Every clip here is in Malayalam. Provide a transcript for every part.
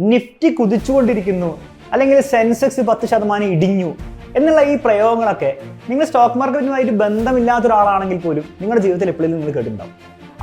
നിഫ്റ്റി കുതിച്ചുകൊണ്ടിരിക്കുന്നു. അല്ലെങ്കിൽ സെൻസെക്സ് പത്ത് ശതമാനം ഇടിഞ്ഞു. എന്നുള്ള ഈ പ്രയോഗങ്ങളൊക്കെ നിങ്ങൾ സ്റ്റോക്ക് മാർക്കറ്റുമായിട്ട് ബന്ധമില്ലാത്ത ഒരാളാണെങ്കിൽ പോലും നിങ്ങളുടെ ജീവിതത്തിൽ എപ്പോഴും നിങ്ങൾ കേട്ടിട്ടുണ്ടാവും.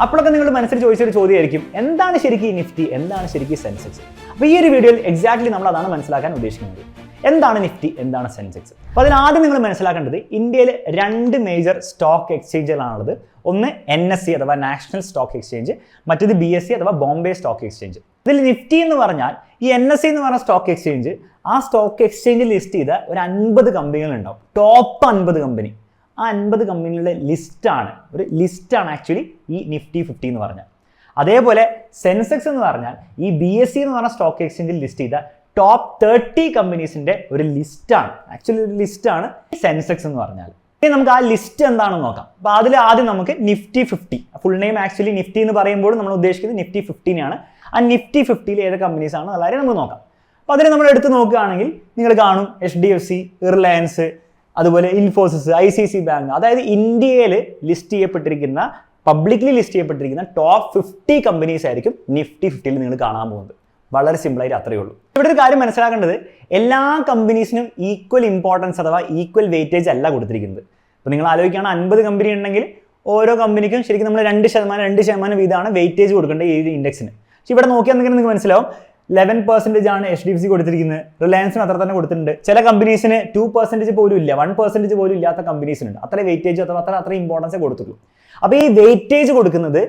അപ്പോഴൊക്കെ നിങ്ങൾ മനസ്സിൽ ചോദിച്ചൊരു ചോദ്യമായിരിക്കും എന്താണ് ശരിക്കും ഈ നിഫ്റ്റി? എന്താണ് ശരിക്കും സെൻസെക്സ്? അപ്പോൾ ഈ ഒരു വീഡിയോയിൽ എക്സാക്ട്ലി നമ്മൾ അതാണ് മനസ്സിലാക്കാൻ ഉദ്ദേശിക്കുന്നത്. എന്താണ് നിഫ്റ്റി? എന്താണ് സെൻസെക്സ്? അപ്പോൾ അതിനാദ്യം നിങ്ങൾ മനസ്സിലാക്കേണ്ടത് ഇന്ത്യയിലെ രണ്ട് മേജർ സ്റ്റോക്ക് എക്സ്ചേഞ്ചുകളാണുള്ളത് ഒന്ന് എൻ എസ് സി അഥവാ നാഷണൽ സ്റ്റോക്ക് എക്സ്ചേഞ്ച് മറ്റേത് ബി എസ് സി അഥവാ ബോംബെ സ്റ്റോക്ക് എക്സ്ചേഞ്ച് ഇതിൽ നിഫ്റ്റി എന്ന് പറഞ്ഞാൽ ഈ എൻ എസ് സി എന്ന് പറഞ്ഞ സ്റ്റോക്ക് എക്സ്ചേഞ്ച് ആ സ്റ്റോക്ക് എക്സ്ചേഞ്ച് ലിസ്റ്റ് ചെയ്ത ഒരു അൻപത് കമ്പനികളുണ്ടാവും. ടോപ്പ് അൻപത് കമ്പനി. ആ അൻപത് കമ്പനികളുടെ ലിസ്റ്റാണ് ഒരു ലിസ്റ്റാണ് ആക്ച്വലി ഈ നിഫ്റ്റി ഫിഫ്റ്റി എന്ന് പറഞ്ഞാൽ അതേപോലെ സെൻസെക്സ് എന്ന് പറഞ്ഞാൽ ഈ ബി എസ് സി എന്ന് പറഞ്ഞ സ്റ്റോക്ക് എക്സ്ചേഞ്ചിൽ ലിസ്റ്റ് ചെയ്ത ടോപ്പ് തേർട്ടി കമ്പനീസിന്റെ ഒരു ലിസ്റ്റാണ് ആക്ച്വലി ഒരു ലിസ്റ്റാണ് സെൻസെക്സ് എന്ന് പറഞ്ഞാൽ. ഇനി നമുക്ക് ആ ലിസ്റ്റ് എന്താണെന്ന് നോക്കാം. അപ്പോൾ അതിൽ ആദ്യം നമുക്ക് Nifty fifty full name actually Nifty എന്ന് പറയുമ്പോൾ നമ്മൾ ഉദ്ദേശിക്കുന്നത് നിഫ്റ്റി ഫിഫ്റ്റീനെയാണ് ആ നിഫ്റ്റി ഫിഫ്റ്റിയിൽ ഏത് കമ്പനീസ് ആണ് വളരെ നമുക്ക് നോക്കാം. അപ്പോൾ അതിനെ നമ്മൾ എടുത്ത് നോക്കുകയാണെങ്കിൽ നിങ്ങൾ കാണും H D F C Reliance അതുപോലെ Infosys I C C bank അതായത് ഇന്ത്യയിൽ ലിസ്റ്റ് ചെയ്യപ്പെട്ടിരിക്കുന്ന പബ്ലിക്ലി ലിസ്റ്റ് ചെയ്യപ്പെട്ടിരിക്കുന്ന ടോപ്പ് ഫിഫ്റ്റി കമ്പനീസ് ആയിരിക്കും നിഫ്റ്റി ഫിഫ്റ്റിയിൽ നിങ്ങൾ കാണാൻ പോകുന്നത്. വളരെ സിമ്പിളായിട്ട് അത്രയേ ഉള്ളൂ. ഇവിടെ ഒരു കാര്യം മനസ്സിലാക്കേണ്ടത് എല്ലാ കമ്പനീസിനും ഈക്വൽ ഇമ്പോർട്ടൻസ് അഥവാ ഈക്വൽ വെയിറ്റേജ് അല്ല കൊടുത്തിരിക്കുന്നത്. ഇപ്പോൾ നിങ്ങൾ ആലോചിക്കുകയാണ് അൻപത് കമ്പനി ഉണ്ടെങ്കിൽ ഓരോ കമ്പനിക്കും ശരിക്കും നമ്മൾ രണ്ട് ശതമാനം രണ്ട് ശതമാനം വീതമാണ് വെയിറ്റേജ് കൊടുക്കേണ്ടത് ഈ ഇൻഡെക്സിന് പക്ഷേ ഇവിടെ നോക്കിയാൽ നിങ്ങൾക്ക് മനസ്സിലാവും? ലെവൻ പെർസെന്റേജ് ആണ് എച്ച് ഡി എഫ് സി കൊടുത്തിരിക്കുന്നത്. റിലയൻസിന് അത്ര തന്നെ കൊടുത്തിട്ടുണ്ട്. ചില കമ്പനീസിന് ടു പെർസെന്റേജ് പോലും ഇല്ല. വൺ പെർസെന്റേജ് പോലും ഇല്ലാത്ത കമ്പനീസിനുണ്ട് അത്ര വെയിറ്റേജ് അഥവാ അത്ര അത്ര ഇമ്പോർട്ടൻസ് കൊടുത്തിട്ടുള്ളൂ. അപ്പോൾ ഈ വെയിറ്റേജ് കൊടുക്കുന്നത്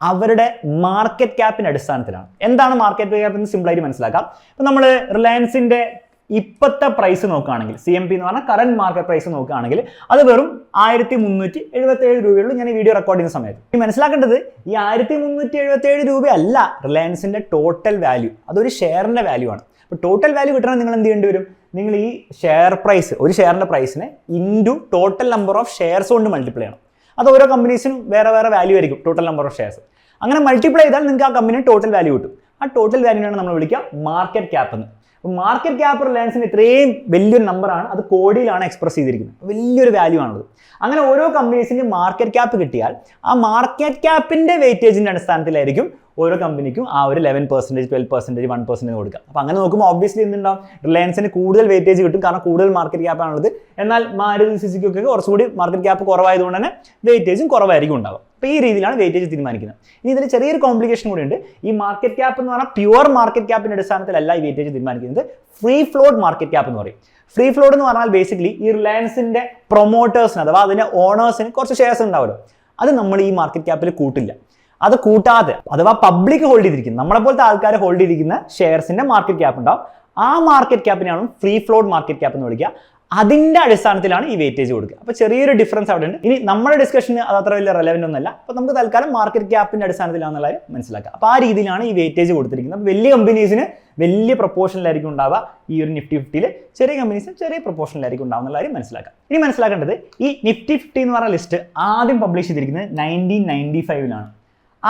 അവരുടെ മാർക്കറ്റ് ക്യാപ്പിന്റെ അടിസ്ഥാനത്തിലാണ്. എന്താണ് മാർക്കറ്റ് ക്യാപ്പ് എന്ന് സിമ്പിളായിട്ട് മനസ്സിലാക്കാം. ഇപ്പം നമ്മൾ റിലയൻസിന്റെ ഇപ്പോഴത്തെ പ്രൈസ് നോക്കുകയാണെങ്കിൽ സി എം പി എന്ന് പറഞ്ഞാൽ കറന്റ് മാർക്കറ്റ് പ്രൈസ് നോക്കുകയാണെങ്കിൽ അത് വെറും ആയിരത്തി മുന്നൂറ്റി എഴുപത്തി ഏഴ് രൂപയുള്ളൂ ഞാൻ ഈ വീഡിയോ റെക്കോർഡ് ചെയ്യുന്ന സമയത്ത്. ഈ മനസ്സിലാക്കേണ്ടത് ഈ ആയിരത്തി മുന്നൂറ്റി എഴുപത്തി ഏഴ് രൂപയല്ല റിലയൻസിന്റെ ടോട്ടൽ വാല്യൂ അതൊരു ഷെയറിന്റെ വാല്യൂ ആണ്. അപ്പോൾ ടോട്ടൽ വാല്യൂ കിട്ടണമെങ്കിൽ നിങ്ങൾ എന്ത് ചെയ്യേണ്ടി വരും? നിങ്ങൾ ഈ ഷെയർ പ്രൈസ് ഒരു ഷെയറിന്റെ പ്രൈസിനെ into total number of shares കൊണ്ട് മൾട്ടിപ്ലൈ ചെയ്യണം. അത് ഓരോ കമ്പനീസിനും വേറെ വേറെ വാല്യൂ ആയിരിക്കും ടോട്ടൽ നമ്പർ ഓഫ് ഷെയർസ് അങ്ങനെ മൾട്ടിപ്ലൈ ചെയ്താൽ നിങ്ങൾക്ക് ആ കമ്പനി ടോട്ടൽ വാല്യൂ കിട്ടും. ആ ടോട്ടൽ വാല്യൂനാണ് നമ്മൾ വിളിക്കുക മാർക്കറ്റ് ക്യാപ്പ് എന്ന്. മാർക്കറ്റ് ക്യാപ് റിലയൻസിന് ഇത്രയും വലിയൊരു നമ്പറാണ് അത് കോടിയിലാണ് എക്സ്പ്രസ് ചെയ്തിരിക്കുന്നത്. വലിയൊരു വാല്യൂ ആണത്. അങ്ങനെ ഓരോ കമ്പനീസിന്റെ മാർക്കറ്റ് ക്യാപ്പ് കിട്ടിയാൽ ആ മാർക്കറ്റ് ക്യാപ്പിന്റെ വെയിറ്റേജിന്റെ അടിസ്ഥാനത്തിലായിരിക്കും ഓരോ കമ്പനിക്കും ആ ഒരു eleven percentage twelve percentage one percentage കൊടുക്കുക. അപ്പോൾ അങ്ങനെ നോക്കുമ്പോൾ ഓബ്വിയസ്ലി എന്തുണ്ടാവും? റിലയൻസിന് കൂടുതൽ വെയിറ്റേജ് കിട്ടും. കാരണം കൂടുതൽ മാർക്കറ്റ് ക്യാപ്പാണുള്ളത് എന്നാൽ മാരുതി സിസിക്കൊക്കെ കുറച്ചുകൂടി മാർക്കറ്റ് ക്യാപ്പ് കുറവായതുകൊണ്ട് തന്നെ വെയിറ്റേജും കുറവായിരിക്കും ഉണ്ടാവും അപ്പോൾ ഈ രീതിയിലാണ് വെയിറ്റേജ് തീരുമാനിക്കുന്നത്. ഇനി ഇതിൽ ചെറിയൊരു കോംപ്ലിക്കേഷൻ കൂടി ഉണ്ട്. ഈ മാർക്കറ്റ് ക്യാപ്പ് എന്ന് പറഞ്ഞാൽ പ്യുവർ മാർക്കറ്റ് ക്യാപ്പിന്റെ അടിസ്ഥാനത്തിലല്ല ഈ വെയിറ്റേജ് തീരുമാനിക്കുന്നത്. ഫ്രീ ഫ്ലോഡ് മാർക്കറ്റ് ക്യാപ്പ് എന്ന് പറയും. ഫ്രീ ഫ്ലോഡ് എന്ന് പറഞ്ഞാൽ ബേസിക്കലി ഈ റിലയൻസിന്റെ പ്രൊമോട്ടേഴ്സിന് അഥവാ അതിന്റെ ഓണേഴ്സിന് കുറച്ച് ഷെയർസ് ഉണ്ടാവുമല്ലോ. അത് നമ്മൾ ഈ മാർക്കറ്റ് ക്യാപ്പിൽ കൂട്ടില്ല. അത് കൂട്ടാതെ അഥവാ പബ്ലിക് ഹോൾഡ് ചെയ്തിരിക്കുന്ന. നമ്മളെ പോലത്തെ ആൾക്കാർ ഹോൾഡ് ചെയ്തിരിക്കുന്ന ഷെയർസിന്റെ മാർക്കറ്റ് ക്യാപ്പ് ഉണ്ടാവും. ആ മാർക്കറ്റ് ക്യാപ്പിനാണ് ഫ്രീ ഫ്ലോഡ് മാർക്കറ്റ് ക്യാപ്പ് എന്ന് വിളിക്കുക. അതിന്റെ അടിസ്ഥാനത്തിലാണ് ഈ വെയിറ്റേജ് കൊടുക്കുക. അപ്പോൾ ചെറിയൊരു ഡിഫറൻസ് അവിടെ ഉണ്ട്. ഇനി നമ്മുടെ ഡിസ്കഷന് അത് അത്ര വലിയ റെലവന്റ് ഒന്നല്ല അപ്പോൾ നമുക്ക് തൽക്കാലം മാർക്കറ്റ് ക്യാപ്പിന്റെ അടിസ്ഥാനത്തിലാണെന്നുള്ള മനസ്സിലാക്കുക അപ്പോൾ ആ രീതിയിലാണ് ഈ വെയിറ്റേജ് കൊടുത്തിരിക്കുന്നത്. വലിയ കമ്പനീസിന് വലിയ പ്രൊപ്പോർഷനിലായിരിക്കും ഉണ്ടാവുക ഈ ഒരു നിഫ്റ്റി ഫിഫ്റ്റിയിൽ ചെറിയ കമ്പനീസിന് ചെറിയ പ്രൊപ്പോർഷനിലായിരിക്കും ഉണ്ടാവുന്ന കാര്യം മനസ്സിലാക്കാം. ഇനി മനസ്സിലാക്കേണ്ടത് ഈ നിഫ്റ്റി ഫിഫ്റ്റി എന്ന് പറയുന്ന ലിസ്റ്റ് ആദ്യം പബ്ലിഷ് ചെയ്തിരിക്കുന്നത് നയന്റീൻ നയന്റി ഫൈവിലാണ്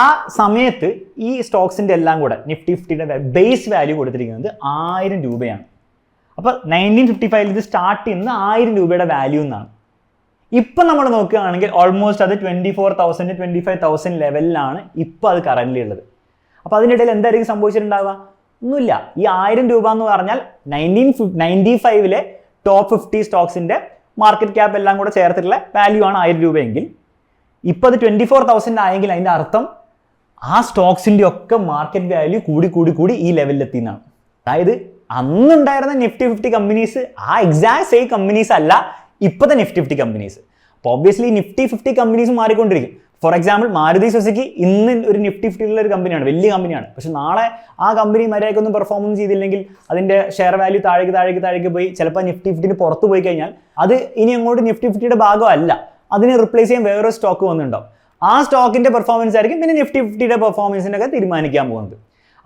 ആ സമയത്ത് ഈ സ്റ്റോക്സിന്റെ എല്ലാം കൂടെ നിഫ്റ്റി ഫിഫ്റ്റിയുടെ ബേസ് വാല്യൂ കൊടുത്തിരിക്കുന്നത് ആയിരം രൂപയാണ്. അപ്പോൾ നയന്റീൻ ഫിഫ്റ്റി ഫൈവിൽ ഇത് സ്റ്റാർട്ട് ചെയ്യുന്നത് ആയിരം രൂപയുടെ വാല്യൂ എന്നാണ് ഇപ്പം നമ്മൾ നോക്കുകയാണെങ്കിൽ ഓൾമോസ്റ്റ് അത് twenty four thousand twenty five thousand ലെവലിലാണ് ഇപ്പോൾ അത് കറന്റ് ഉള്ളത്. അപ്പോൾ അതിനിടയിൽ എന്തായിരിക്കും സംഭവിച്ചിട്ടുണ്ടാവുക? ഒന്നുമില്ല. ഈ ആയിരം രൂപ എന്ന് പറഞ്ഞാൽ നയന്റീൻ നയന്റി ഫൈവിലെ ടോപ്പ് ഫിഫ്റ്റി സ്റ്റോക്സിന്റെ മാർക്കറ്റ് ക്യാപ്പ് എല്ലാം കൂടെ ചേർത്തിട്ടുള്ള വാല്യൂ ആണ് ആയിരം രൂപയെങ്കിൽ. ഇപ്പോൾ അത് ട്വന്റി ഫോർ തൗസൻഡ് ആയെങ്കിൽ അതിന്റെ അർത്ഥം ആ സ്റ്റോക്സിന്റെ ഒക്കെ മാർക്കറ്റ് വാല്യൂ കൂടി കൂടി കൂടി ഈ ലെവലിലെത്തി എന്നാണ് അതായത് അന്നുണ്ടായിരുന്ന നിഫ്റ്റി ഫിഫ്റ്റി കമ്പനീസ് ആ എക്സാക്ട് സെയിം കമ്പനീസ് അല്ല ഇപ്പോഴത്തെ നിഫ്റ്റി ഫിഫ്റ്റി കമ്പനീസ് അപ്പോൾ ഒബ്വിയസ്ലി നിഫ്റ്റി ഫിഫ്റ്റി കമ്പനീസ് മാറിക്കൊണ്ടിരിക്കും. ഫോർ എക്സാമ്പിൾ മാരുതി സുസുക്കി ഇന്ന് ഒരു നിഫ്റ്റി ഫിഫ്റ്റിയിലുള്ള ഒരു കമ്പനിയാണ് വലിയ കമ്പനിയാണ് പക്ഷെ നാളെ ആ കമ്പനി മര്യാദയ്ക്കൊന്നും പെർഫോമൻസ് ചെയ്തില്ലെങ്കിൽ അതിന്റെ ഷെയർ വാല്യൂ താഴേക്ക് താഴേക്ക് താഴേക്ക് പോയി ചിലപ്പോൾ നിഫ്റ്റി ഫിഫ്റ്റിന് പുറത്ത് പോയി കഴിഞ്ഞാൽ അത് ഇനി അങ്ങോട്ട് നിഫ്റ്റി ഫിഫ്റ്റിയുടെ ഭാഗമല്ല. അതിനെ റിപ്ലേസ് ചെയ്യാൻ വേറൊരു സ്റ്റോക്ക് വന്നിട്ടുണ്ടാവും. ആ സ്റ്റോക്കിന്റെ പെർഫോമൻസ് ആയിരിക്കും പിന്നെ നിഫ്റ്റി ഫിഫ്റ്റിയുടെ പെർഫോമൻസിന്റെ ഒക്കെ തീരുമാനിക്കാൻ പോകുന്നത്.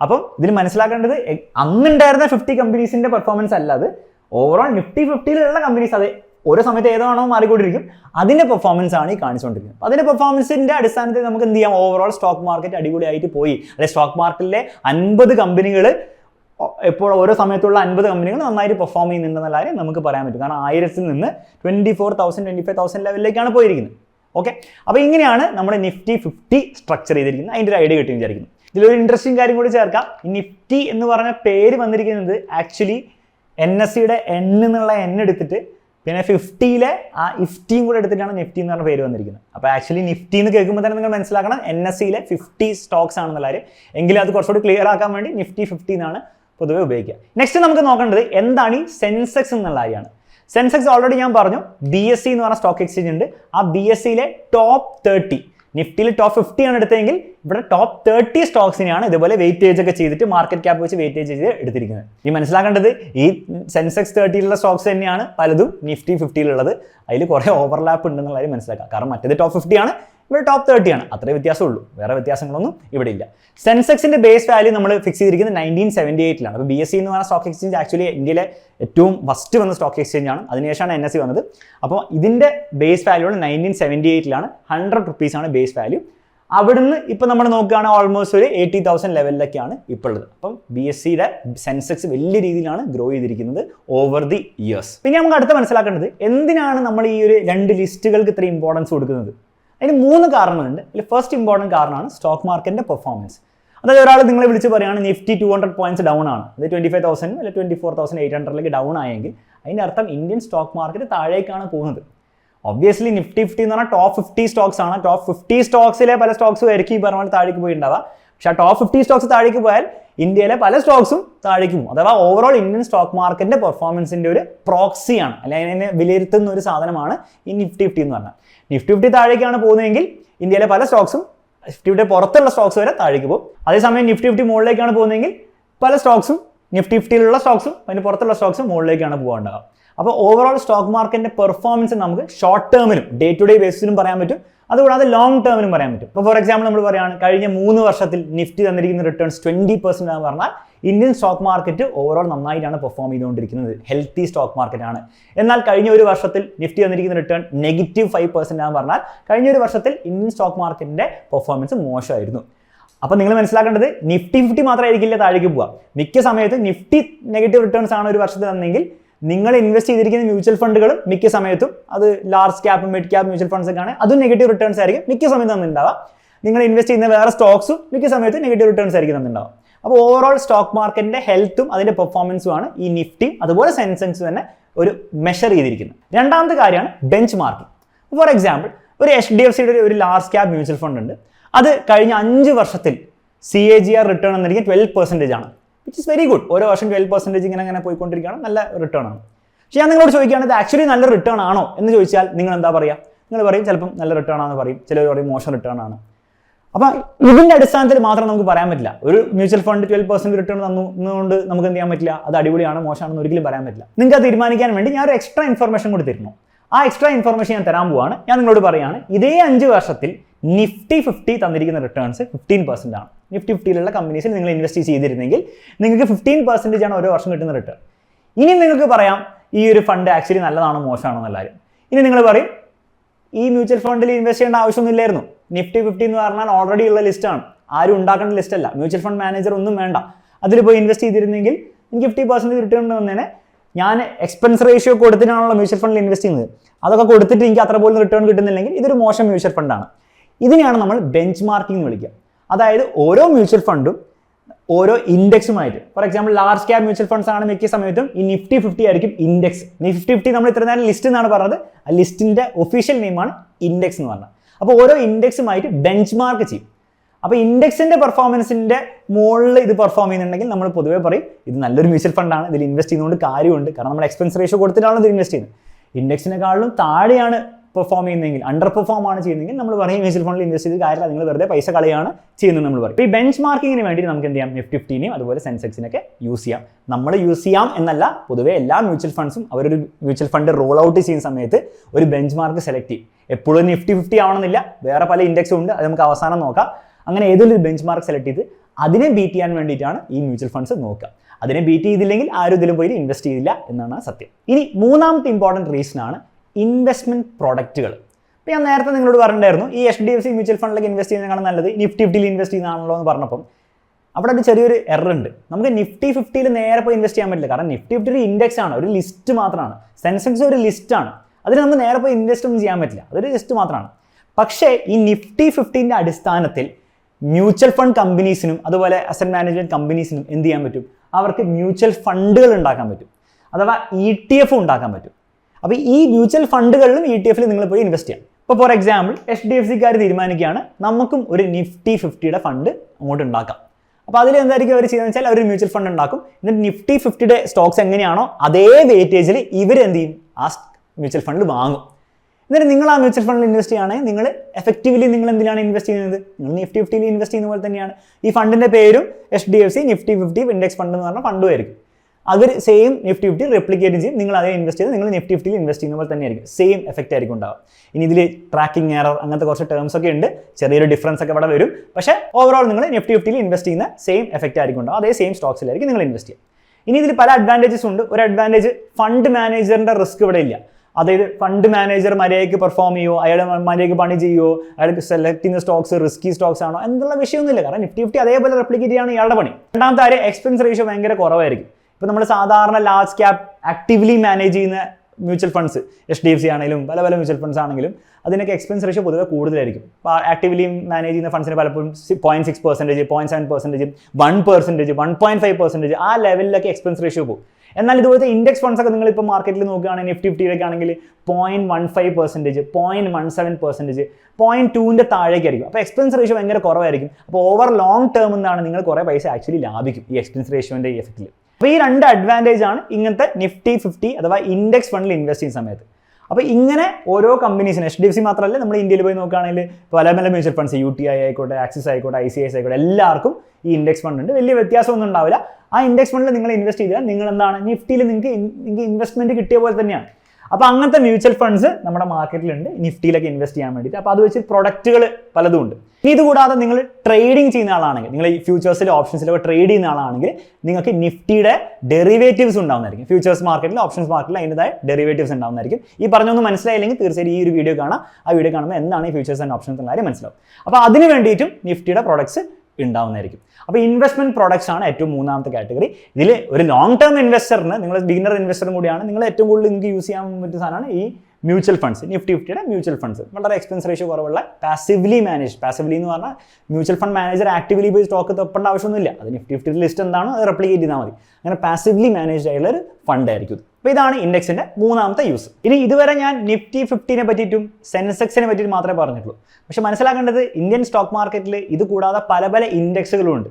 അപ്പം ഇതിൽ മനസ്സിലാക്കേണ്ടത് അന്നുണ്ടായിരുന്ന ഫിഫ്റ്റി കമ്പനീസിന്റെ പെർഫോമൻസ് അല്ല അത്. ഓവറോൾ നിഫ്റ്റി ഫിഫ്റ്റിയിലുള്ള കമ്പനീസ് അത് ഓരോ സമയത്ത് ഏതാണോ മാറിക്കൊണ്ടിരിക്കും. അതിന്റെ പെർഫോമൻസ് ആണ് ഈ കാണിച്ചുകൊണ്ടിരിക്കുന്നത്. അപ്പോൾ അതിന്റെ പെർഫോമൻസിന്റെ അടിസ്ഥാനത്തിൽ നമുക്ക് എന്ത് ചെയ്യാം? ഓവറോൾ സ്റ്റോക്ക് മാർക്കറ്റ് അടിപൊളിയായിട്ട് പോയി. അല്ലെ സ്റ്റോക്ക് മാർക്കറ്റിലെ അൻപത് കമ്പനികൾ ഇപ്പോൾ ഓരോ സമയത്തുള്ള അൻപത് കമ്പനികൾ നന്നായിട്ട് പെർഫോം ചെയ്യുന്നുണ്ടെന്നുള്ള കാര്യം നമുക്ക് പറയാൻ പറ്റും. കാരണം ആയിരത്തിൽ നിന്ന് twenty four thousand twenty five thousand ലെവലിലേക്കാണ് പോയിരിക്കുന്നത്. ഓക്കെ അപ്പോൾ ഇങ്ങനെയാണ് നമ്മുടെ നിഫ്റ്റി ഫിഫ്റ്റി സ്ട്രക്ചർ ചെയ്തിരിക്കുന്നത്. അതിന്റെ ഒരു ഐഡിയ കിട്ടി വിചാരിക്കുന്നു. ഇതിലൊരു ഇൻട്രസ്റ്റിംഗ് കാര്യം കൂടി ചേർക്കാം. നിഫ്റ്റി എന്ന് പറഞ്ഞ പേര് വന്നിരിക്കുന്നത് ആക്ച്വലി എൻ എസ് സിയുടെ എൻ എന്നുള്ള എൻ എടുത്തിട്ട് പിന്നെ ഫിഫ്റ്റിയിലെ ആ ഇഫ്റ്റിയും കൂടെ എടുത്തിട്ടാണ് നിഫ്റ്റി എന്ന് പറഞ്ഞ പേര് വന്നിരിക്കുന്നത്. അപ്പോൾ ആക്ച്വലി നിഫ്റ്റി എന്ന് കേൾക്കുമ്പോൾ തന്നെ നിങ്ങൾ മനസ്സിലാക്കണം എൻ എസ് സിയിലെ ഫിഫ്റ്റി സ്റ്റോക്സ് ആണെന്നുള്ള എങ്കിലും അത് കുറച്ചുകൂടി ക്ലിയർ ആക്കാൻ വേണ്ടി നിഫ്റ്റി ഫിഫ്റ്റി എന്നാണ് പൊതുവെ ഉപയോഗിക്കുക. നെക്സ്റ്റ് നമുക്ക് നോക്കേണ്ടത് എന്താണ് ഈ സെൻസെക്സ് എന്നുള്ള കാര്യമാണ്. സെൻസെക്സ് ഓൾറെഡി ഞാൻ പറഞ്ഞു. ബി എസ് സി എന്ന് പറഞ്ഞ സ്റ്റോക്ക് എക്സ്ചേഞ്ച് ഉണ്ട്. ആ ബി എസ് സിയിലെ ടോപ്പ് തേർട്ടി നിഫ്റ്റിയിൽ ടോപ്പ് ഫിഫ്റ്റി ആണ് എടുത്തതെങ്കിൽ ഇവിടെ ടോപ്പ് തേർട്ടി സ്റ്റോക്സിനെയാണ് ഇതുപോലെ വെയിറ്റേജ് ഒക്കെ ചെയ്തിട്ട് മാർക്കറ്റ് ക്യാപ് വെച്ച് വെയിറ്റേജ് ചെയ്ത് എടുത്തിരിക്കുന്നത്. ഈ മനസ്സിലാക്കേണ്ടത് ഈ സെൻസെക്സ് തേർട്ടിയിലുള്ള സ്റ്റോക്സ് തന്നെയാണ് പലതും നിഫ്റ്റി ഫിഫ്റ്റിയിലുള്ളത് അതിൽ കുറേ ഓവർലാപ്പ് ഉണ്ടെന്നുള്ള കാര്യം മനസ്സിലാക്കാം. കാരണം മറ്റേത് ടോപ്പ് ഫിഫ്റ്റി ആണ്. ഇവിടെ ടോപ്പ് തേർട്ടി ആണ്. അത്രേ വ്യത്യാസമുള്ളൂ. വേറെ വ്യത്യാസങ്ങളൊന്നും ഇവിടെ ഇല്ല സെൻസെക്സിന്റെ ബേസ് വാല്യൂ നമ്മൾ ഫിക്സ് ചെയ്തിരിക്കുന്നത് നയന്റീൻ സെവന്റി എയ്റ്റിലാണ് അപ്പോൾ ബി എസ് സി എന്ന് പറഞ്ഞ സ്റ്റോക്ക് എക്സ്ചേഞ്ച് ആക്ച്വലി ഇന്ത്യയിലെ ഏറ്റവും ഫസ്റ്റ് വന്ന സ്റ്റോക്ക് എക്സ്ചേഞ്ച് ആണ്. അതിനുശേഷമാണ് എൻ എസ് സി വന്നത്. അപ്പോൾ ഇതിന്റെ ബേസ് വാല്യൂ നയന്റീൻ സെവന്റി എയ്റ്റിലാണ് ഹൺഡ്രഡ് റുപ്പീസ് ആണ് ബേസ് വാല്യൂ അവിടുന്ന് ഇപ്പോൾ നമ്മൾ നോക്കുകയാണെങ്കിൽ ഓൾമോസ്റ്റ് ഒരു എയ്റ്റി തൗസൻഡ് ലെവലിലൊക്കെയാണ് ഇപ്പോൾ ഉള്ളത്. അപ്പം ബി എസ് സിയുടെ സെൻസെക്സ് വലിയ രീതിയിലാണ് ഗ്രോ ചെയ്തിരിക്കുന്നത് ഓവർ ദി ഇയേഴ്സ് പിന്നെ നമുക്ക് അടുത്ത മനസ്സിലാക്കേണ്ടത് എന്തിനാണ് നമ്മൾ ഈ ഒരു രണ്ട് ലിസ്റ്റുകൾക്ക് ഇത്ര ഇമ്പോർട്ടൻസ് കൊടുക്കുന്നത്? അതിന് മൂന്ന് കാരണമുണ്ട് അതിൽ ഫസ്റ്റ് ഇമ്പോർട്ടന്റ് കാരണമാണ് സ്റ്റോക്ക് മാർക്കറ്റിന്റെ പെർഫോമൻസ് അതായത് ഒരാൾ നിങ്ങളെ വിളിച്ച് പറയുകയാണ് Nifty two hundred points down ആണ്. അത് ട്വന്റി ഫൈവ് തൗസൻഡ് അല്ലെങ്കിൽ ട്വന്റി ഫോർ തൗസൻഡ് എയ്റ്റ് ഹൺഡ്രഡിലേക്ക് ഡൗൺ ആയെങ്കിൽ അതിന്റെ അർത്ഥം ഇന്ത്യൻ സ്റ്റോക്ക് മാർക്കറ്റ് താഴേക്കാണ് പോകുന്നത്. ഒബ്വിയസ്ലി നിഫ്റ്റി ഫിഫ്റ്റി എന്ന് പറഞ്ഞാൽ ടോപ്പ് ഫിഫ്റ്റി സ്റ്റോക്സ് ആണ്. ടോപ്പ് ഫിഫ്റ്റി സ്റ്റോക്സിലെ പല സ്റ്റോക്സും ആയിരിക്കും ഈ താഴേക്ക് പോയിട്ടുണ്ടാവുക. പക്ഷേ ആ ടോപ്പ് ഫിഫ്റ്റി സ്റ്റോക്സ് താഴേക്ക് പോയാൽ ഇന്ത്യയിലെ പല സ്റ്റോക്സും താഴേക്ക് പോകും. അഥവാ ഓവറോൾ ഇന്ത്യൻ സ്റ്റോക്ക് മാർക്കറ്റിന്റെ പെർഫോമൻസിന്റെ ഒരു പ്രോക്സിയാണ് അല്ലെങ്കിൽ അതിനെ വിലയിരുത്തുന്ന ഒരു സാധനമാണ് ഈ നിഫ്റ്റി ഫിഫ്റ്റി എന്ന് പറഞ്ഞാൽ. നിഫ്റ്റി ഫിഫ്റ്റി താഴേക്കാണ് പോകുന്നതെങ്കിൽ ഇന്ത്യയിലെ പല സ്റ്റോക്സും നിഫ്റ്റിയുടെ പുറത്തുള്ള സ്റ്റോക്സ് വരെ താഴേക്ക് പോകും. അതേസമയം നിഫ്റ്റി ഫിഫ്റ്റി മുകളിലേക്കാണ് പോകുന്നതെങ്കിൽ പല സ്റ്റോക്സും നിഫ്റ്റി ഫിഫ്റ്റിയിലുള്ള സ്റ്റോക്സും അതിന് പുറത്തുള്ള സ്റ്റോക്സും മുകളിലേക്കാണ് പോകേണ്ടത് അപ്പോൾ ഓവറോൾ സ്റ്റോക്ക് മാർക്കറ്റിന്റെ പെർഫോമൻസ് നമുക്ക് ഷോർട്ട് ടേമിലും ഡേ ടു ഡേ ബേസിലും പറയാൻ പറ്റും. അതുകൂടാതെ ലോങ് ടേമിലും പറയാൻ പറ്റും. ഇപ്പോൾ ഫോർ എക്സാമ്പിൾ നമ്മൾ പറയുകയാണ് കഴിഞ്ഞ മൂന്ന് വർഷത്തിൽ നിഫ്റ്റി തന്നിരിക്കുന്ന റിട്ടേൺസ് ട്വന്റി പെർസെന്റ് എന്ന് പറഞ്ഞാൽ ഇന്ത്യൻ സ്റ്റോക്ക് മാർക്കറ്റ് ഓവറോൾ നന്നായിട്ടാണ് പെർഫോം ചെയ്തുകൊണ്ടിരിക്കുന്നത്. ഹെൽത്തി സ്റ്റോക്ക് മാർക്കറ്റ് ആണ്. എന്നാൽ കഴിഞ്ഞ ഒരു വർഷത്തിൽ നിഫ്റ്റി തന്നിരിക്കുന്ന റിട്ടേൺ നെഗറ്റീവ് ഫൈവ് പെർസെന്റ് ആണെന്ന് പറഞ്ഞാൽ കഴിഞ്ഞ ഒരു വർഷത്തിൽ ഇന്ത്യൻ സ്റ്റോക്ക് മാർക്കറ്റിന്റെ പെർഫോമൻസ് മോശമായിരുന്നു. അപ്പോൾ നിങ്ങൾ മനസ്സിലാക്കേണ്ടത് നിഫ്റ്റി ഫിഫ്റ്റി മാത്രമായിരിക്കില്ല താഴേക്ക് പോവുക. മിക്ക സമയത്ത് നിഫ്റ്റി നെഗറ്റീവ് റിട്ടേൺസ് ആണ് ഒരു വർഷത്തിൽ തന്നെങ്കിൽ നിങ്ങൾ ഇൻവെസ്റ്റ് ചെയ്തിരിക്കുന്ന മ്യൂച്വൽ ഫണ്ടുകളും മിക്ക സമയത്തും അത് large cap mid cap mutual funds ഒക്കെ ആണ്. അതും നെഗറ്റീവ് റിട്ടേൺസ് ആയിരിക്കും മിക്ക സമയത്ത് തന്നിട്ടുണ്ടാവുക. നിങ്ങൾ ഇൻവെസ്റ്റ് ചെയ്യുന്ന വേറെ സ്റ്റോക്സും മിക്ക സമയത്ത് നെഗറ്റീവ് റിട്ടേൺസ് ആയിരിക്കും തന്നിട്ടുണ്ടാവുക. അപ്പോൾ ഓവറോൾ സ്റ്റോക്ക് മാർക്കറ്റിന്റെ ഹെൽത്തും അതിന്റെ പെർഫോമൻസും ആണ് ഈ നിഫ്റ്റിയും അതുപോലെ സെൻസെക്സ് തന്നെ ഒരു മെഷർ ചെയ്തിരിക്കുന്നത്. രണ്ടാമത്തെ കാര്യമാണ് ബെഞ്ച് മാർക്കിംഗ് ഫോർ എക്സാമ്പിൾ ഒരു എച്ച് ഡി എഫ് സിയുടെ ഒരു ലാർജ് ക്യാപ് മ്യൂച്വൽ ഫണ്ട് ഉണ്ട്. അത് കഴിഞ്ഞ അഞ്ച് വർഷത്തിൽ C A G R return എന്നിരിക്കും twelve percentage ആണ്. വിച്ച് ഇസ് വെരി ഗുഡ് ഓരോ വർഷം ട്വൽവ് പെർസെന്റേജ് ഇങ്ങനെ അങ്ങനെ പോയിക്കൊണ്ടിരിക്കുകയാണ്. നല്ല റിട്ടേൺ ആണ്. പക്ഷേ ഞാൻ നിങ്ങളോട് ചോദിക്കുകയാണ് ഇത് ആക്ച്വലി നല്ല റിട്ടേൺ ആണോ? എന്ന് ചോദിച്ചാൽ നിങ്ങൾ എന്താ പറയുക നിങ്ങൾ പറയും ചിലപ്പം നല്ല റിട്ടേൺ ആണെന്ന് പറയും. ചിലർ പറയും മോശം റിട്ടേൺ ആണ്. അപ്പം ഇതിന്റെ അടിസ്ഥാനത്തിൽ മാത്രം നമുക്ക് പറയാൻ പറ്റില്ല. ഒരു mutual fund twelve percent return തന്നു എന്നുകൊണ്ട് നമുക്ക് എന്ത് ചെയ്യാൻ പറ്റില്ല? അത് അടിപൊളിയാണ് മോശമാണെന്ന് ഒരിക്കലും പറയാൻ പറ്റില്ല. നിങ്ങൾക്ക് അത് തീരുമാനിക്കാൻ വേണ്ടി ഞാൻ ഒരു എക്സ്ട്രാ ഇൻഫർമേഷൻ കൂടി തരുന്നു. ആ എക്സ്ട്രാ ഇൻഫർമേഷൻ ഞാൻ തരാൻ പോവാണ്. ഞാൻ നിങ്ങളോട് പറയുകയാണ് ഇതേ അഞ്ച് വർഷത്തിൽ നിഫ്റ്റി ഫിഫ്റ്റി തന്നിരിക്കുന്ന റിട്ടേൺസ് ഫിഫ്റ്റീൻ പെർസെന്റ് ആണ്. നിഫ്റ്റി ഫിഫ്റ്റിയിലുള്ള കമ്പനീസിൽ നിങ്ങൾ ഇൻവെസ്റ്റ് ചെയ്തിരുന്നെങ്കിൽ നിങ്ങൾക്ക് ഫിഫ്റ്റീൻ പെർസെന്റേജ് ആണ് ഓരോ വർഷം കിട്ടുന്ന റിട്ടേൺ ഇനി നിങ്ങൾക്ക് പറയാം ഈ ഒരു ഫണ്ട് ആക്ച്വലി നല്ലതാണോ മോശമാണോ എന്നെല്ലാവരും ഇനി നിങ്ങൾ പറയും ഈ മ്യൂച്വൽ ഫണ്ടിൽ ഇൻവെസ്റ്റ് ചെയ്യേണ്ട ആവശ്യമൊന്നുമില്ലായിരുന്നു. നിഫ്റ്റി ഫിഫ്റ്റി എന്ന് പറഞ്ഞാൽ ഓൾറെഡി ഉള്ള ലിസ്റ്റാണ് ആരും ഉണ്ടാക്കേണ്ട ലിസ്റ്റ് അല്ല. മ്യൂച്വൽ ഫണ്ട് മാനേജർ ഒന്നും വേണ്ട. അതിൽ പോയി ഇൻവെസ്റ്റ് ചെയ്തിരുന്നെങ്കിൽ എനിക്ക് ഫിഫ്റ്റി പെർസെന്റേജ് റിട്ടേൺ തന്നെ ഞാൻ എക്സ്പെൻസ് റേഷ്യോ കൊടുത്തിട്ടാണല്ലോ മ്യൂച്വൽ ഫണ്ടിൽ ഇൻവെസ്റ്റ് ചെയ്യുന്നത്. അതൊക്കെ കൊടുത്തിട്ട് എനിക്ക് അത്ര പോലും റിട്ടേൺ കിട്ടുന്നില്ലെങ്കിൽ ഇതൊരു മോശം മ്യൂച്വൽ ഫണ്ടാണ് ഇതിനെയാണ് നമ്മൾ ബെഞ്ച് മാർക്കിംഗ് എന്ന് വിളിക്കുക. അതായത് ഓരോ മ്യൂച്വൽ ഫണ്ടും ഓരോ ഇൻഡെക്സുമായിട്ട് for example large cap mutual funds ആണ് മിക്ക സമയത്തും ഈ നിഫ്റ്റി ഫിഫ്റ്റി ആയിരിക്കും ഇൻഡെക്സ് നിഫ്റ്റി ഫിഫ്റ്റി നമ്മൾ ഇത്ര നേരം ലിസ്റ്റ് എന്നാണ് പറഞ്ഞത്. ആ ലിസ്റ്റിന്റെ ഒഫീഷ്യൽ നെയിമാണ് ഇൻഡെക്സ് എന്ന് പറഞ്ഞത്. അപ്പോൾ ഓരോ ഇൻഡെക്സുമായിട്ട് ബെഞ്ച് മാർക്ക് ചെയ്യും. അപ്പോൾ ഇൻഡെക്സിന്റെ പെർഫോമൻസിന്റെ മുകളിൽ ഇത് പെർഫോം ചെയ്യുന്നുണ്ടെങ്കിൽ നമ്മൾ പൊതുവേ പറയും ഇത് നല്ലൊരു മ്യൂച്വൽ ഫണ്ടാണ് ഇതിൽ ഇൻവെസ്റ്റ് ചെയ്യുന്നതുകൊണ്ട് കാര്യമുണ്ട്. കാരണം നമ്മൾ എക്സ്പെൻസ് റേഷ്യോ കൊടുത്തിട്ടാണ് ഇത് ഇൻവെസ്റ്റ് ചെയ്യുന്നത്. ഇൻഡെക്സിനെക്കാളും താഴെയാണ് പെർഫോം ചെയ്യുന്നതെങ്കിൽ അണ്ടർ പെർഫോം ആണ് ചെയ്യുന്നതെങ്കിൽ നമ്മൾ പറയും മ്യൂച്വൽ ഫണ്ടിൽ ഇൻവെസ്റ്റ് ചെയ്ത് കാര്യമില്ല നിങ്ങൾ വെറുതെ പൈസ കളയാണ് ചെയ്യുന്നത് നമ്മൾ പറയും. ഈ ബെഞ്ച് മാർക്കിങ്ങിന് വേണ്ടി നമുക്ക് എന്ത് ചെയ്യാം? നിഫ്റ്റി ഫിഫ്റ്റീനെയും അതുപോലെ സെൻസെക്സിനൊക്കെ യൂസ് ചെയ്യാം. നമ്മൾ യൂസ് ചെയ്യാം എന്നല്ല പൊതുവേ എല്ലാ മ്യൂച്വൽ ഫണ്ട്സും അവരൊരു മ്യൂച്വൽ ഫണ്ട് റോൾ ഔട്ട് ചെയ്യുന്ന സമയത്ത് ഒരു ബെഞ്ച് മാർക്ക് സെലക്ട് ചെയ്യും. എപ്പോഴും നിഫ്റ്റി ഫിഫ്റ്റി ആവണമെന്നില്ല. വേറെ പല ഇൻഡെക്സും ഉണ്ട് അത് നമുക്ക് അവസാനം നോക്കാം. അങ്ങനെ ഒരു ബെഞ്ച് മാർക്ക് സെലക്ട് ചെയ്ത് അതിനെ ബീറ്റ് ചെയ്യാൻ വേണ്ടിയിട്ടാണ് ഈ മ്യൂച്വൽ ഫണ്ട്സ് നോക്കുക. അതിനെ ബീറ്റ് ചെയ്തില്ലെങ്കിൽ ആരും ഇതിലും പോയി ഇൻവെസ്റ്റ് ചെയ്തില്ല എന്നാണ് സത്യം. ഇനി മൂന്നാമത്തെ ഇമ്പോർട്ടന്റ് റീസൺ ആണ് ഇൻവെസ്റ്റ്മെന്റ് പ്രോഡക്റ്റുകൾ. ഇപ്പോൾ ഞാൻ നേരത്തെ നിങ്ങളോട് പറഞ്ഞിട്ടുണ്ടായിരുന്നു ഈ H D F C mutual ഫണ്ടിലേക്ക് ഇൻവെസ്റ്റ് ചെയ്യുന്നതാണ് നല്ലത് നിഫ്റ്റി ഫിഫ്റ്റിയിൽ ഇൻവെസ്റ്റ് ചെയ്യുന്നതാണല്ലോ എന്ന് പറഞ്ഞപ്പം അവിടെ ഒരു ചെറിയൊരു എറർ ഉണ്ട്. നമുക്ക് നിഫ്റ്റി ഫിഫ്റ്റിയിൽ നേരെ പോയി ഇൻവെസ്റ്റ് ചെയ്യാൻ പറ്റില്ല. കാരണം നിഫ്റ്റി ഫിഫ്റ്റി ഒരു ഇൻഡെക്സ് ആണ് ഒരു ലിസ്റ്റ് മാത്രമാണ്. സെൻസെക്സ് ഒരു ലിസ്റ്റ് ആണ്. അതിന് നമുക്ക് നേരെ പോയി ഇൻവെസ്റ്റ് ഒന്നും ചെയ്യാൻ പറ്റില്ല. അതൊരു ലിസ്റ്റ് മാത്രമാണ്. പക്ഷേ ഈ നിഫ്റ്റി ഫിഫ്റ്റീന്റെ അടിസ്ഥാനത്തിൽ മ്യൂച്വൽ ഫണ്ട് കമ്പനീസിനും അതുപോലെ അസറ്റ് മാനേജ്മെന്റ് കമ്പനീസിനും എന്ത് ചെയ്യാൻ പറ്റും? അവർക്ക് മ്യൂച്വൽ ഫണ്ടുകൾ ഉണ്ടാക്കാൻ പറ്റും. അഥവാ ഇ ടി എഫ് ഉണ്ടാക്കാൻ പറ്റും. അപ്പോൾ ഈ മ്യൂച്വൽ ഫണ്ടുകളിലും ഇ ടി എഫിൽ നിങ്ങൾ പോയി ഇൻവെസ്റ്റ് ചെയ്യാം. ഇപ്പോൾ for example H D F Sikar തീരുമാനിക്കുകയാണ് നമുക്കും ഒരു നിഫ്റ്റി ഫിഫ്റ്റിയുടെ ഫണ്ട് അങ്ങോട്ട് ഉണ്ടാക്കാം. അപ്പോൾ അതിൽ എന്തായിരിക്കും അവർ ചെയ്യുന്നത് വെച്ചാൽ അവർ മ്യൂച്വൽ ഫണ്ട് ഉണ്ടാക്കും. എന്നിട്ട് നിഫ്റ്റി ഫിഫ്റ്റിയുടെ സ്റ്റോക്സ് എങ്ങനെയാണോ അതേ വെയിറ്റേജിൽ ഇവർ എന്ത് ചെയ്യും? ആ മ്യൂച്വൽ ഫണ്ട് വാങ്ങും. എന്നിട്ട് നിങ്ങൾ ആ മ്യൂച്വൽ ഫണ്ടിൽ ഇൻവെസ്റ്റ് ചെയ്യുകയാണെങ്കിൽ നിങ്ങൾ എഫക്റ്റീവ്ലി നിങ്ങൾ എന്തിനാണ് ഇൻവെസ്റ്റ് ചെയ്യുന്നത്? നിങ്ങൾ നിഫ്റ്റി ഫിഫ്റ്റിയിൽ ഇൻവെസ്റ്റ് ചെയ്യുന്ന പോലെ തന്നെയാണ്. ഈ ഫണ്ടിന്റെ പേരും H D F C Nifty fifty index fund എന്ന് പറഞ്ഞ ഫണ്ടും ആയിരിക്കും. അവർ സെയിം നിഫ്റ്റി ഫിഫ്റ്റി റെപ്ലിക്കേറ്റ് ചെയ്യും. നിങ്ങൾ അതേ ഇൻവെസ്റ്റ് ചെയ്ത് നിങ്ങൾ നിഫ്റ്റി ഫിഫ്റ്റിയിൽ ഇൻവെസ്റ്റ് ചെയ്യുന്ന പോലെ തന്നെയായിരിക്കും. സെയിം എഫക്റ്റ് ആയിരിക്കും ഉണ്ടാവുക. ഇനി ഇതിൽ ട്രാക്കിംഗ് എറർ അങ്ങനത്തെ കുറച്ച് ടേംസ് ഒക്കെ ഉണ്ട്. ചെറിയൊരു ഡിഫറൻസ് ഒക്കെ ഇവിടെ വരും. പക്ഷേ ഓവറോൾ നിങ്ങൾ നിഫ്റ്റി ഫിഫ്റ്റിയിൽ ഇൻവെസ്റ്റ് ചെയ്യുന്ന സെയിം എഫക്റ്റ് ആയിരിക്കും ഉണ്ടാവും അതേ സെയിം സ്റ്റോക്സിലായിരിക്കും നിങ്ങൾ ഇൻവെസ്റ്റ് ചെയ്യുക. ഇനി ഇതിൽ പല അഡ്വാന്റേജസ് ഉണ്ട്. ഒരു അഡ്വാന്റേജ് ഫണ്ട് മാനേജറിന്റെ റിസ്ക് ഇവിടെ ഇല്ല. അതായത് ഫണ്ട് മാനേജർ മര്യാദയ്ക്ക് പെർഫോം ചെയ്യുമോ അയാൾ മര്യാദയ്ക്ക് പണി ചെയ്യുമോ അയാൾക്ക് സെലക്ട് ചെയ്യുന്ന സ്റ്റോക്സ് റിസ്കി സ്റ്റോക്സ് ആണോ എന്നുള്ള വിഷയമൊന്നുമില്ല. കാരണം നിഫ്റ്റി ഫിഫ്റ്റി അതേപോലെ റെപ്ലിക്കേറ്റ് ചെയ്യാണ് ഇയാളുടെ പണി. രണ്ടാമത്തെ ആരെ എക്സ്പെൻസ് റേഷ്യോ ഭയങ്കര കുറവായിരിക്കും. ഇപ്പോൾ നമ്മൾ സാധാരണ ലാർജ് ക്യാപ് ആക്റ്റീവ്ലി മാനേജ് ചെയ്യുന്ന mutual funds H D F C ആണെങ്കിലും പല പല മ്യൂച്വൽ ഫണ്ട്സ് ആണെങ്കിലും അതിനൊക്കെ എക്സ്പെൻസ് റേഷ്യോ പൊതുവെ കൂടുതലായിരിക്കും. അപ്പോൾ ആക്റ്റീവ്ലി മാനേജ് ചെയ്യുന്ന ഫണ്ട്സിന് പലപ്പോഴും point six percentage point seven percentage one percentage one point five percentage ആ ലെവലിലൊക്കെ എക്സ്പെൻസ് റേഷ്യോ പോകും. എന്നാൽ ഇതുപോലത്തെ ഇൻഡെക്സ് ഫണ്ട്സ് ഒക്കെ നിങ്ങൾ ഇപ്പോൾ മാർക്കറ്റിൽ നോക്കുകയാണെങ്കിൽ നിഫ്റ്റി ഫിഫ്റ്റിയിലൊക്കെ ആണെങ്കിൽ point one five percentage point one seven percentage point ടൂവിന്റെ താഴേക്കായിരിക്കും. അപ്പോൾ എക്സ്പെൻസ് റേഷ്യോ ഭയങ്കര കുറവായിരിക്കും. അപ്പോൾ ഓവർ ലോങ് ടേം എന്നാണ് നിങ്ങൾ കുറേ പൈസ ആക്ച്വലി ലാഭിക്കും ഈ എക്സ്പെൻസ് റേഷ്യോന്റെ എഫക്റ്റിൽ അപ്പോൾ ഈ രണ്ട് അഡ്വാന്റേജ് ആണ് ഇങ്ങനത്തെ നിഫ്റ്റി ഫിഫ്റ്റി അഥവാ ഇൻഡെക്സ് ഫണ്ടിൽ ഇൻവെസ്റ്റ് ചെയ്യുന്ന സമയത്ത്. അപ്പോൾ ഇങ്ങനെ ഓരോ കമ്പനീസിന് എച്ച് ഡി എഫ് സി മാത്രമല്ല നമ്മൾ ഇന്ത്യയിൽ പോയി നോക്കുകയാണെങ്കിൽ പല പല mutual funds U T I ആയിക്കോട്ടെ ആക്സിസ് ആയിക്കോട്ടെ ഐ സി ഐ സി ആയിക്കോട്ടെ എല്ലാവർക്കും ഈ ഇൻഡെക്സ് ഫണ്ട് ഉണ്ട്. വലിയ വ്യത്യാസമൊന്നും ഉണ്ടാവില്ല. ആ ഇൻഡെക്സ് ഫണ്ടിൽ നിങ്ങൾ ഇൻവെസ്റ്റ് ചെയ്താൽ നിങ്ങൾ എന്താണ് നിഫ്റ്റിയിൽ നിങ്ങൾക്ക് നിങ്ങൾക്ക് ഇൻവെസ്റ്റ്മെന്റ് കിട്ടിയ പോലെ തന്നെയാണ്. അപ്പോൾ അങ്ങനത്തെ മ്യൂച്വൽ ഫണ്ട്സ് നമ്മുടെ മാർക്കറ്റിലുണ്ട് നിഫ്റ്റിയിലൊക്കെ ഇൻവെസ്റ്റ് ചെയ്യാൻ വേണ്ടിയിട്ട്. അപ്പോൾ അത് വെച്ച് പ്രൊഡക്റ്റുകൾ പലതും ഉണ്ട്. ഇനി ഇത് കൂടാതെ നിങ്ങൾ ട്രേഡിംഗ് ചെയ്യുന്ന ആളാണെങ്കിൽ നിങ്ങൾ ഈ ഫ്യൂച്ചേഴ്സിലെ ഓപ്ഷൻസിലൊക്കെ ട്രേഡ് ചെയ്യുന്ന ആളാണെങ്കിൽ നിങ്ങൾക്ക് നിഫ്റ്റിയുടെ ഡെറിവേറ്റീവ്സ് ഉണ്ടാവുന്നതായിരിക്കും. ഫ്യൂച്ചേഴ്സ് മാർക്കറ്റിൽ ഓപ്ഷൻസ് മാർക്കറ്റിൽ അതിന്റെതായ ഡെറിവേറ്റീവ്സ് ഉണ്ടാവുന്നതായിരിക്കും. ഈ പറഞ്ഞൊന്നും മനസ്സിലായില്ലെങ്കിൽ തീർച്ചയായും ഈ ഒരു വീഡിയോ കാണാം. ആ വീഡിയോ കാണുമ്പോൾ എന്താണ് ഈ ഫ്യൂച്ചേഴ്സ് ആൻഡ് ഓപ്ഷൻസ് എന്ന കാര്യം മനസ്സിലാവും. അപ്പോൾ അതിന് വേണ്ടിയിട്ടും നിഫ്റ്റിയുടെ പ്രൊഡക്ട്സ് ഉണ്ടാവുന്നതായിരിക്കും. അപ്പോൾ ഇൻവെസ്റ്റ്മെന്റ് പ്രോഡക്ട്സ് ആണ് ഏറ്റവും മൂന്നാമത്തെ കാറ്റഗറി ഇതിൽ ഒരു ലോങ് ടേം ഇൻവെസ്റ്ററിന് നിങ്ങൾ ബിഗിനർ ഇൻവെസ്റ്ററും കൂടിയാണ് നിങ്ങൾ ഏറ്റവും കൂടുതൽ നിങ്ങൾക്ക് യൂസ് ചെയ്യാൻ പറ്റുന്ന സാധനമാണ് ഈ മ്യൂച്വൽ ഫണ്ട്സ് നിഫ്റ്റി ഫിഫ്റ്റിയുടെ മ്യൂച്വൽ ഫണ്ട്സ് വളരെ എക്സ്പെൻസ് റേഷ്യോ കുറവുള്ള പാസിവ്ലി മാനേജ് പാസിവ്ലി എന്ന് പറഞ്ഞാൽ മ്യൂച്വൽ ഫണ്ട് മാനേജർ ആക്ടിവ്ലി പോയി സ്റ്റോക്ക് തപ്പേണ്ട ആവശ്യമൊന്നുമില്ല. അത് നിഫ്റ്റി ഫിഫ്റ്റി ലിസ്റ്റ് എന്താണോ? അത് റെപ്ലിക്കേറ്റ് ചെയ്താൽ മതി. അങ്ങനെ പാസിവ്ലി മാനേജ് ആയുള്ള ഒരു ഫണ്ട് ആയിരിക്കും അപ്പോൾ ഇതാണ് ഇൻഡെക്സിന്റെ മൂന്നാമത്തെ യൂസ് ഇനി ഇതുവരെ ഞാൻ നിഫ്റ്റി ഫിഫ്റ്റിനെ പറ്റിയിട്ടും സെൻസെക്സിനെ പറ്റിയിട്ടും മാത്രമേ പറഞ്ഞിട്ടുള്ളൂ. പക്ഷെ മനസ്സിലാക്കേണ്ടത് ഇന്ത്യൻ സ്റ്റോക്ക് മാർക്കറ്റിൽ ഇത് കൂടാതെ പല പല ഇൻഡെക്സുകളും ഉണ്ട്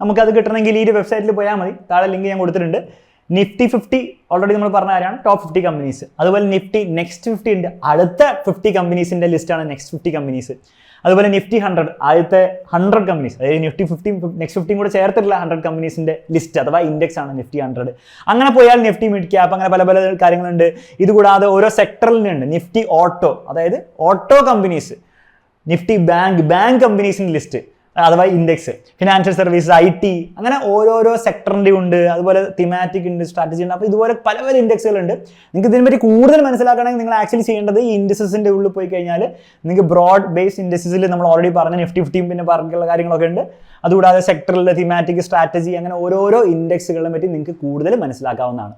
നമുക്കത് കിട്ടണമെങ്കിൽ ഈ ഒരു വെബ്സൈറ്റിൽ പോയാൽ മതി. താഴെ ലിങ്ക് ഞാൻ കൊടുത്തിട്ടുണ്ട്. നിഫ്റ്റി ഫിഫ്റ്റി ഓൾറെഡി നമ്മൾ പറഞ്ഞ ആരാണ് ടോപ്പ് ഫിഫ്റ്റി കമ്പനീസ് അതുപോലെ നിഫ്റ്റി നെക്സ്റ്റ് ഫിഫ്റ്റി ഉണ്ട്. അടുത്ത ഫിഫ്റ്റി കമ്പനീസിന്റെ ലിസ്റ്റാണ് നെക്സ്റ്റ് ഫിഫ്റ്റി കമ്പനീസ് അതുപോലെ നിഫ്റ്റി ഹൺഡ്രഡ് ആദ്യത്തെ ഹൺഡ്രഡ് കമ്പനീസ് അതായത് നിഫ്റ്റി ഫിഫ്റ്റി നെക്സ്റ്റ് ഫിഫ്റ്റിയും കൂടെ ചേർത്തിട്ടുള്ള ഹൺഡ്രഡ് കമ്പനീസിന്റെ ലിസ്റ്റ് അഥവാ ഇൻഡെക്സ് ആണ് നിഫ്റ്റി ഹൺഡ്രഡ് അങ്ങനെ പോയാൽ നിഫ്റ്റി മിഡ് ക്യാപ്പ് അങ്ങനെ പല പല കാര്യങ്ങളുണ്ട്. ഇതുകൂടാതെ ഓരോ സെക്ടറിലുണ്ട് നിഫ്റ്റി ഓട്ടോ അതായത് auto companies Nifty bank bank കമ്പനീസിന്റെ list അഥവാ index financial services I T അങ്ങനെ ഓരോരോ സെക്ടറിന്റെ ഉണ്ട്. അതുപോലെ തിമാറ്റിക് ഉണ്ട് സ്ട്രാറ്റജി ഉണ്ട്. അപ്പോൾ ഇതുപോലെ പല പല ഇൻഡെക്സുകളുണ്ട് നിങ്ങൾക്ക് ഇതിനെപ്പറ്റി കൂടുതൽ മനസ്സിലാക്കണമെങ്കിൽ നിങ്ങൾ ആക്ച്വലി ചെയ്യേണ്ടത് ഈ ഇൻഡസസിന്റെ ഉള്ളിൽ പോയി കഴിഞ്ഞാൽ നിങ്ങൾക്ക് ബ്രോഡ് ബേസ് ഇൻഡസസിൽ നമ്മൾ ഓൾറെഡി പറഞ്ഞ നിഫ്റ്റി ഫിഫ്റ്റിയും പിന്നെ പറഞ്ഞുള്ള കാര്യങ്ങളൊക്കെ ഉണ്ട്. അതുകൂടാതെ സെക്ടറിലെ തിമാറ്റിക് സ്ട്രാറ്റജി അങ്ങനെ ഓരോരോ ഇൻഡെക്സുകളെ പറ്റി നിങ്ങൾക്ക് കൂടുതൽ മനസ്സിലാക്കാവുന്നതാണ്.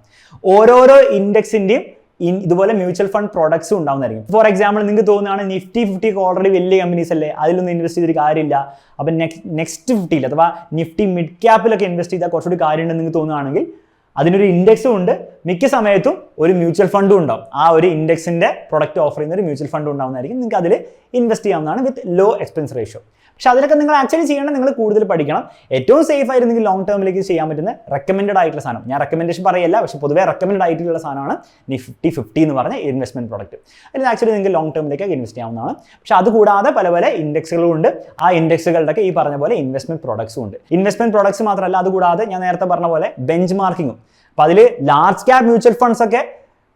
ഓരോരോ ഇൻഡെക്സിന്റെയും ഇൻ ഇതുപോലെ മ്യൂച്വൽ ഫണ്ട് പ്രോഡക്ട്സ് ഉണ്ടാവുന്നതായിരിക്കും. ഫോർ എക്സാമ്പിൾ നിങ്ങൾക്ക് തോന്നുകയാണ് നിഫ്റ്റി ഫിഫ്റ്റി ഓൾറെഡി വലിയ കമ്പനീസ് അല്ലേ? അതിലൊന്നും ഇൻവെസ്റ്റ് ചെയ്തിട്ട് കാര്യമില്ല. അപ്പം നെക്സ്റ്റ് നെക്സ്റ്റ് ഫിഫ്റ്റിയിൽ അഥവാ നിഫ്റ്റി മിഡ് ക്യാപ്പിലൊക്കെ ഇൻവെസ്റ്റ് ചെയ്താൽ കുറച്ചുകൂടി കാര്യമുണ്ടെന്ന് നിങ്ങൾക്ക് തോന്നുകയാണെങ്കിൽ അതിനൊരു ഇൻഡെക്സും ഉണ്ട്. മിക്ക സമയത്തും ഒരു മ്യൂച്വൽ ഫണ്ടും ഉണ്ടാവും. ആ ഒരു ഇൻഡെക്സിന്റെ പ്രൊഡക്റ്റ് ഓഫർ ചെയ്യുന്ന ഒരു മ്യൂച്വൽ ഫണ്ട് ഉണ്ടാവുന്നതായിരിക്കും. നിങ്ങൾക്ക് അതിൽ ഇൻവെസ്റ്റ് ചെയ്യാവുന്നതാണ് വിത്ത് ലോ എക്സ്പെൻസ് റേഷ്യോ പക്ഷെ അതിലൊക്കെ നിങ്ങൾ ആക്ച്വലി ചെയ്യണം നിങ്ങൾ കൂടുതൽ പഠിക്കണം. ഏറ്റവും സേഫ് ആയിരുന്നെങ്കിൽ ലോങ് ടേമിലേക്ക് ചെയ്യാൻ പറ്റുന്ന റെക്കമെൻഡ് ആയിട്ടുള്ള സാധനം. ഞാൻ റെക്കമെൻഡേഷൻ പറയല്ല പക്ഷേ പൊതുവേ റെക്കമെൻഡ് ആയിട്ടുള്ള സാധനമാണ് നിഫ്റ്റി ഫിഫ്റ്റി എന്ന് പറഞ്ഞ ഇൻവെസ്റ്റ്മെന്റ് പ്രോഡക്റ്റ് അതിൽ ആക്ച്വലി നിങ്ങൾക്ക് ലോങ് ടേമിലേക്ക് ഇൻവെസ്റ്റ് ചെയ്യാവുന്നതാണ്. പക്ഷേ അതുകൂടാതെ പല പല ഇൻഡെക്സുകളും ഉണ്ട്. ആ ഇൻഡെക്സുകളുടെ ഈ പറഞ്ഞ പോലെ ഇൻവെസ്റ്റ്മെന്റ് പ്രോഡക്ട്സും ഉണ്ട്. ഇൻവെസ്റ്റ്മെന്റ് പ്രോഡക്ട്സ് മാത്രമല്ല അതുകൂടാതെ ഞാൻ നേരത്തെ പറഞ്ഞ പോലെ ബെഞ്ച് മാർക്കിങ്ങും അപ്പോൾ അതിൽ ലാർജ് ക്യാപ് മ്യൂച്വൽ ഫണ്ട്സ് ഒക്കെ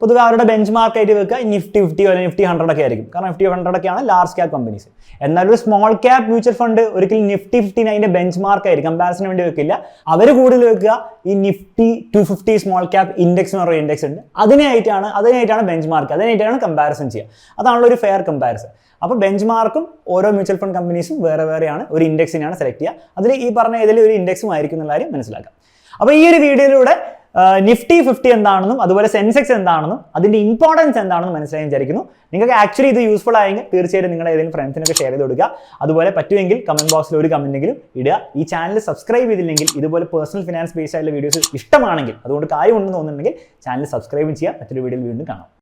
പൊതുവെ അവരുടെ ബെഞ്ച് മാർക്ക് ആയിട്ട് വെക്കുക നിഫ്റ്റി ഫിഫ്റ്റി അല്ലെങ്കിൽ നിഫ്റ്റി ഹൺഡ്രഡ് ഒക്കെ ആയിരിക്കും. കാരണം നിഫ്റ്റി ഹൺഡ്രഡ് ഒക്കെയാണ് ലാർജ് ക്യാപ് കമ്പനീസ് എന്നാൽ ഒരു സ്മോൾ ക്യാപ് മ്യൂച്വൽ ഫണ്ട് ഒരിക്കലും നിഫ്റ്റി ഫിഫ്റ്റീൻ അതിന്റെ ബെഞ്ച് മാർക്ക് ആയിരിക്കും കമ്പാരിസന് വേണ്ടി വെക്കില്ല. അവർ കൂടുതൽ വെക്കുക ഈ Nifty two fifty small cap index എന്ന് പറയുന്ന ഇൻഡെക്സ് ഉണ്ട്. അതിനായിട്ടാണ് അതിനായിട്ടാണ് ബെഞ്ച് മാർക്ക് അതിനായിട്ടാണ് കമ്പാരിസൺ ചെയ്യുക. അതാണല്ലോ ഒരു ഫെയർ കമ്പാരിസൺ അപ്പോൾ ബെഞ്ച് മാർക്കും ഓരോ മ്യൂച്വൽ ഫണ്ട് കമ്പനീസും വേറെ വേറെയാണ് ഒരു ഇൻഡെക്സിനെയാണ് സെലക്ട് ചെയ്യുക. അതിൽ ഈ പറഞ്ഞ ഏതെങ്കിലും ഒരു ഇൻഡെക്സും ആയിരിക്കും എന്നുള്ള കാര്യം മനസ്സിലാക്കാം. അപ്പോൾ ഈ ഒരു വീഡിയോയിലൂടെ നിഫ്റ്റി ഫിഫ്റ്റി എന്താണെന്നും അതുപോലെ സെൻസെക്സ് എന്താണെന്നും അതിന്റെ ഇമ്പോർട്ടൻസ് എന്താണെന്നും മനസ്സിലായി വിചാരിക്കുന്നു. നിങ്ങൾക്ക് ആക്ച്വലി ഇത് യൂസ്ഫുൾ ആയെങ്കിൽ തീർച്ചയായിട്ടും നിങ്ങളുടെ ഏതെങ്കിലും ഫ്രണ്ട്സിനൊക്കെ ഷെയർ ചെയ്ത് കൊടുക്കുക. അതുപോലെ പറ്റുമെങ്കിൽ കമന്റ് ബോക്സിൽ ഒരു കമന്റെങ്കിലും ഇടുക. ഈ ചാനൽ സബ്സ്ക്രൈബ് ചെയ്തില്ലെങ്കിൽ ഇതുപോലെ പേഴ്സണൽ ഫിനാൻസ് ബേസ് ആയിട്ടുള്ള വീഡിയോസ് ഇഷ്ടമാണെങ്കിൽ അതുകൊണ്ട് കാര്യമുണ്ടെന്ന് തോന്നുന്നുണ്ടെങ്കിൽ ചാനൽ സബ്സ്ക്രൈബ് ചെയ്യുക. മറ്റൊരു വീഡിയോയിൽ വീണ്ടും കാണാം.